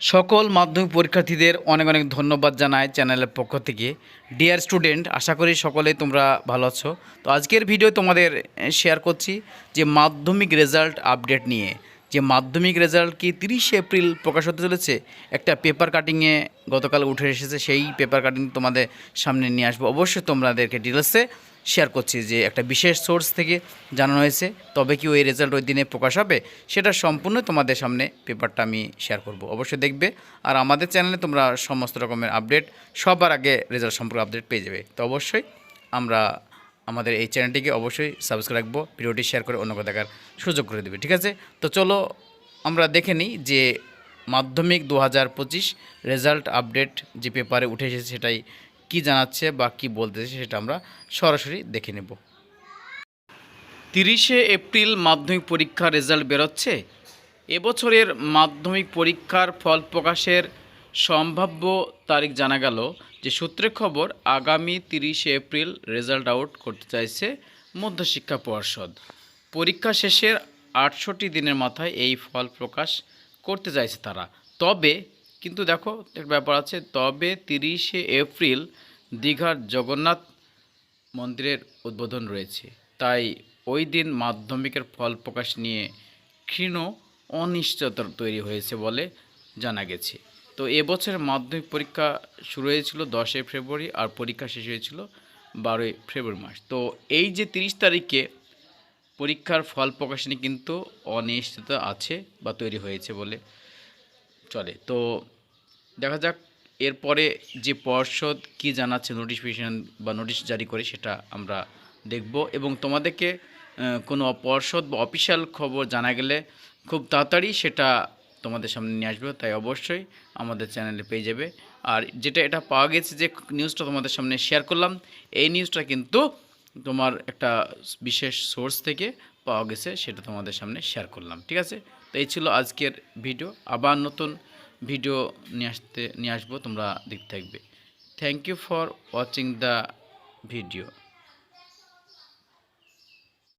সকল মাধ্যমিক পরীক্ষার্থীদের অনেক অনেক ধন্যবাদ জানাই চ্যানেলের পক্ষ থেকে। ডিয়ার স্টুডেন্ট আশা করি সকলেই তোমরা ভালো আছো। তো আজকের ভিডিও তোমাদের শেয়ার করছি যে মাধ্যমিক রেজাল্ট আপডেট নিয়ে। যে মাধ্যমিক রেজাল্ট কি তিরিশে এপ্রিল প্রকাশ হতে চলেছে? একটা পেপার কাটিংয়ে গতকাল উঠে এসেছে, সেই পেপার কাটিং তোমাদের সামনে নিয়ে আসব। অবশ্যই তোমাদেরকে ডিটেলসে শেয়ার করছি যে একটা বিশেষ সোর্স থেকে জানানো হয়েছে। তবে কি ওই রেজাল্ট ওই দিনে প্রকাশ হবে? সেটা সম্পূর্ণ তোমাদের সামনে পেপারটা আমি শেয়ার করব। অবশ্যই দেখবে। আর আমাদের চ্যানেলে তোমরা সমস্ত রকমের আপডেট সবার আগে রেজাল্ট সম্পর্কে আপডেট পেয়ে যাবে। তো অবশ্যই আমরা আমাদের এই চ্যানেলটিকে অবশ্যই সাবস্ক্রাইব রাখব ভিডিওটি শেয়ার করে অন্যকে দেখার সুযোগ করে দেবে, ঠিক আছে? তো চলো আমরা দেখে নিই যে মাধ্যমিক দু হাজার পঁচিশ রেজাল্ট আপডেট যে পেপারে উঠে এসেছে সেটাই কি জানাচ্ছে বা কি বলতেছে সেটা আমরা সরাসরি দেখে নেব। তিরিশে এপ্রিল মাধ্যমিক পরীক্ষার রেজাল্ট বেরোচ্ছে। এবছরের মাধ্যমিক পরীক্ষার ফল প্রকাশের সম্ভাব্য তারিখ জানা গেল যে সূত্রে খবর আগামী তিরিশে এপ্রিল রেজাল্ট আউট করতে চাইছে মধ্যশিক্ষা পর্ষদ। পরীক্ষা শেষের আটষট্টি দিনের মাথায় এই ফল প্রকাশ করতে চাইছে তারা। তবে কিন্তু দেখো একটা ব্যাপার আছে, তবে তিরিশে এপ্রিল দীঘার জগন্নাথ মন্দিরের উদ্বোধন রয়েছে। তাই ওই দিন মাধ্যমিকের ফল প্রকাশ নিয়ে ক্ষীণ অনিশ্চয়তা তৈরি হয়েছে বলে জানা গেছে। তো এবছর মাধ্যমিক পরীক্ষা শুরু হয়েছিল দশই ফেব্রুয়ারি আর পরীক্ষা শেষ হয়েছিল বারোই ফেব্রুয়ারি মাস। তো এই যে তিরিশ তারিখে পরীক্ষার ফল প্রকাশ নিয়ে কিন্তু অনিশ্চয়তা আছে বা তৈরি হয়েছে বলে চলে। তো দেখা যাক এরপরে যে পর্ষদ কি জানাচ্ছে নোটিফিকেশান বা নোটিশ জারি করে সেটা আমরা দেখব এবং তোমাদেরকে কোনো পর্ষদ বা অফিসিয়াল খবর জানা গেলে খুব তাড়াতাড়ি সেটা তোমাদের সামনে নিয়ে আসবে, তাই অবশ্যই আমাদের চ্যানেলে পেয়ে যাবে। আর যেটা এটা পাওয়া গেছে যে নিউজটা তোমাদের সামনে শেয়ার করলাম, এই নিউজটা কিন্তু তোমার একটা বিশেষ সোর্স থেকে পাওয়া গেছে, সেটা তোমাদের সামনে শেয়ার করলাম, ঠিক আছে? তো এই ছিল আজকের ভিডিও আবার নতুন ভিডিও নিয়ে আসতে, নিয়ে আসব, তোমরা দেখতে থাকবে। Thank you for watching the video